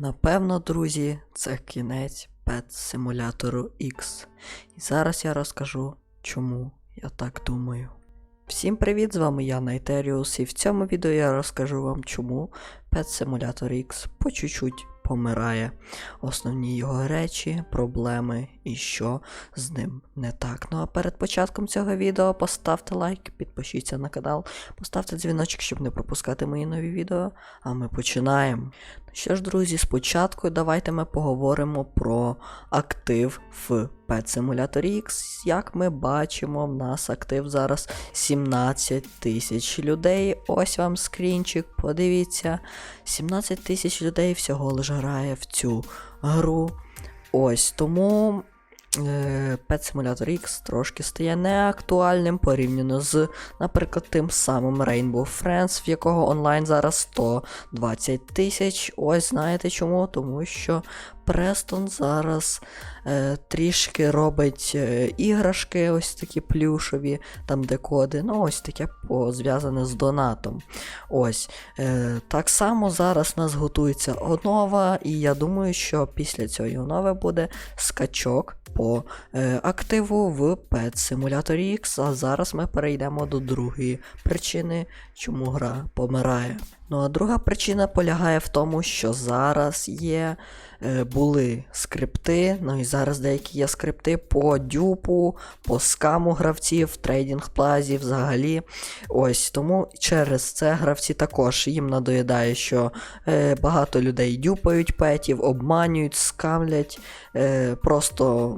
Напевно, друзі, це кінець Pet симулятору X. І зараз я розкажу, чому я так думаю. Всім привіт, з вами я Найтеріус, і в цьому відео я розкажу вам, чому Pet Simulator X по чуть-чуть помирає. Основні його речі, проблеми і що з ним не так. Ну а перед початком цього відео поставте лайк, підпишіться на канал, поставте дзвіночок, щоб не пропускати мої нові відео. А ми починаємо. Ну що ж, друзі, спочатку давайте ми поговоримо про актив в Pet Simulator X. Як ми бачимо, в нас актив зараз 17 тисяч людей. Ось вам скрінчик, подивіться. 17 тисяч людей всього лиш грає в цю гру. Ось тому. е, Pet Simulator X трошки стає неактуальним порівняно з, наприклад, тим самим Rainbow Friends, в якого онлайн зараз 120 тисяч. Ось знаєте чому? Тому що Престон зараз е, трішки робить е, іграшки, ось такі плюшові, там де коди, ну ось таке зв'язане з донатом. Ось. Е, так само зараз у нас готується онова, і я думаю, що після цієї онови буде скачок по е, активу в Pet Simulator X. А зараз ми перейдемо до другої причини, чому гра помирає. Ну а друга причина полягає в тому, що зараз є е, були скрипти, ну і зараз деякі є скрипти по дюпу, по скаму гравців, трейдинг плазі взагалі. Ось тому через це гравці також їм надоїдає, що е, багато людей дюпають петів, обманюють, скамлять, е, просто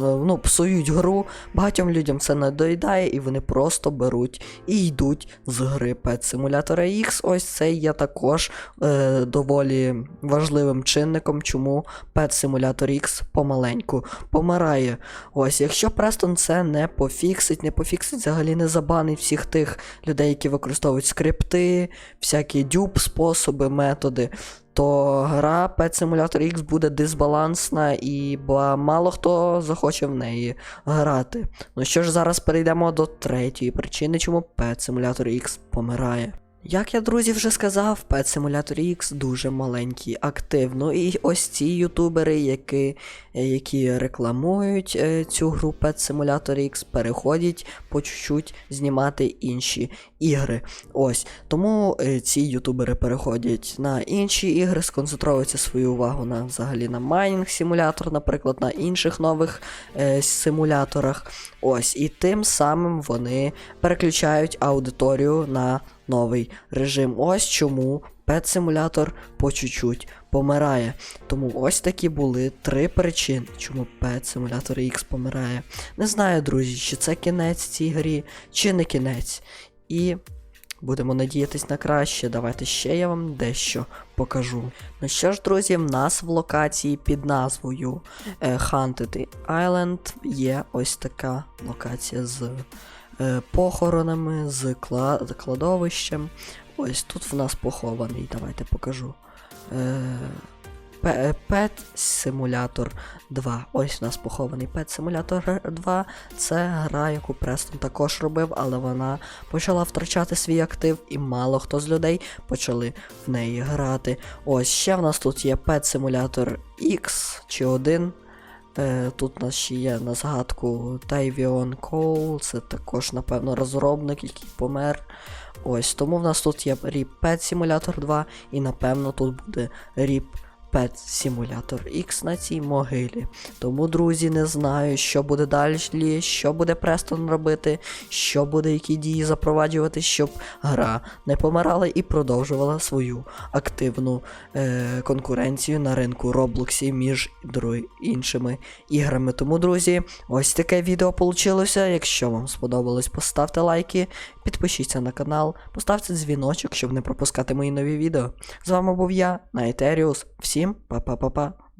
ну, псують гру. Багатьом людям це надоїдає, і вони просто беруть і йдуть з гри Pet Simulator X. Ось це є також е, доволі важливим чинником, чому Pet Simulator X помаленьку помирає. Ось, якщо Престон це не пофіксить, не пофіксить, взагалі не забанить всіх тих людей, які використовують скрипти, всякі дюб, способи, методи. То гра Pet Simulator X буде дисбалансна і мало хто захоче в неї грати. Ну що ж, зараз перейдемо до третьої причини, чому Pet Simulator X помирає. Як я, друзі, вже сказав, Pet Simulator X дуже маленький актив. Ну і ось ці ютубери, які, які рекламують е, цю гру Pet Simulator X, переходять по чуть-чуть знімати інші ігри. Ось. Тому е, ці ютубери переходять на інші ігри, сконцентруються свою увагу на взагалі на майнінг симулятор, наприклад, на інших нових е, симуляторах. Ось. І тим самим вони переключають аудиторію на новий режим. Ось чому Simulator по чуть-чуть помирає. Тому ось такі були три причини, чому Simulator X помирає. Не знаю, друзі, чи це кінець цій грі, чи не кінець. І будемо надіятись на краще. Давайте ще я вам дещо покажу. Ну що ж, друзі, в нас в локації під назвою е, Haunted Island є ось така локація з похоронами, з кла- кладовищем. Ось тут в нас похований, давайте покажу. Е, Pet Simulator 2. Ось у нас похований Pet Simulator 2. Це гра, яку Престон також робив, але вона почала втрачати свій актив, і мало хто з людей почали в неї грати. Ось ще в нас тут є Pet Simulator X чи 1. Е, Тут у нас ще є на згадку Тайвіон Коул, це також, напевно, розробник, який помер. Ось, тому в нас тут є Ріп Pet Simulator 2, і напевно тут буде RIP Pet Simulator X на цій могилі. Тому, друзі, не знаю, що буде далі, що буде Престон робити, що буде, які дії запроваджувати, щоб гра не помирала і продовжувала свою активну е, конкуренцію на ринку Роблоксі між іншими іграми. Тому, друзі, ось таке відео вийшло. Якщо вам сподобалось, поставте лайки, підпишіться на канал, поставте дзвіночок, щоб не пропускати мої нові відео. З вами був я, Найтеріус. Всім па-па-па-па.